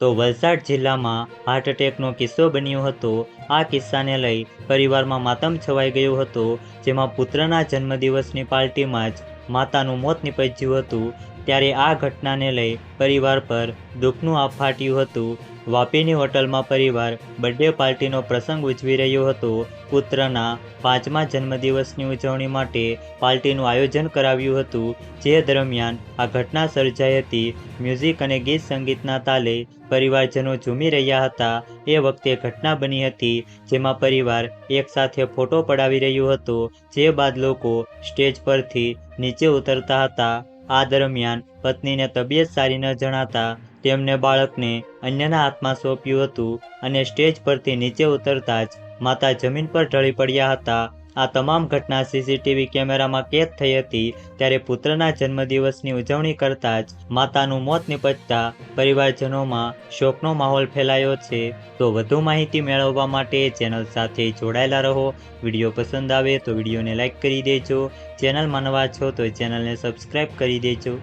તો વલસાડ જિલ્લામાં હાર્ટ એટેકનો કિસ્સો બન્યો હતો. આ કિસ્સાને લઈ પરિવારમાં માતમ છવાઈ ગયો હતો, જેમાં પુત્રના જન્મદિવસની પાર્ટીમાં જ માતાનું મોત નીપજ્યું હતું. ત્યારે આ ઘટનાને લઈ પરિવાર પર દુઃખનું આ ફાટ્યું હતું. વાપીની હોટલમાં પરિવાર બર્થડે પાર્ટીનો પ્રસંગ ઉજવી રહ્યો હતો. પુત્રના પાંચમા જન્મદિવસની ઉજવણી માટે પાર્ટીનું આયોજન કરાવ્યું હતું. જે દરમિયાન આ ઘટના સર્જાઈ હતી. મ્યુઝિક અને ગીત સંગીતના તાલે પરિવારજનો ઝૂમી રહ્યા હતા. એ વખતે ઘટના બની હતી જેમાં પરિવાર એકસાથે ફોટો પડાવી રહ્યો હતો. જે બાદ લોકો સ્ટેજ પરથી નીચે ઉતરતા હતા. આ દરમિયાન પત્નીને તબિયત સારી ન જણાતા તેમને બાળકને અન્યના હાથમાં સોંપ્યું હતું અને સ્ટેજ પરથી નીચે ઉતરતા જ માતા જમીન પર ઢળી પડ્યા હતા. આ તમામ ઘટના સીસીટીવી કેમેરામાં કેદ થઈ હતી ત્યારે પુત્રના જન્મદિવસની ઉજવણી કરતા જ માતાનું મોત નિપજતા પરિવારજનોમાં શોકનો માહોલ ફેલાયો છે. તો વધુ માહિતી મેળવવા માટે ચેનલ સાથે જોડાયેલા રહો. વીડિયો પસંદ આવે તો વિડીયોને લાઇક કરી દેજો. ચેનલમાં નવા છો તો ચેનલને સબસ્ક્રાઈબ કરી દેજો.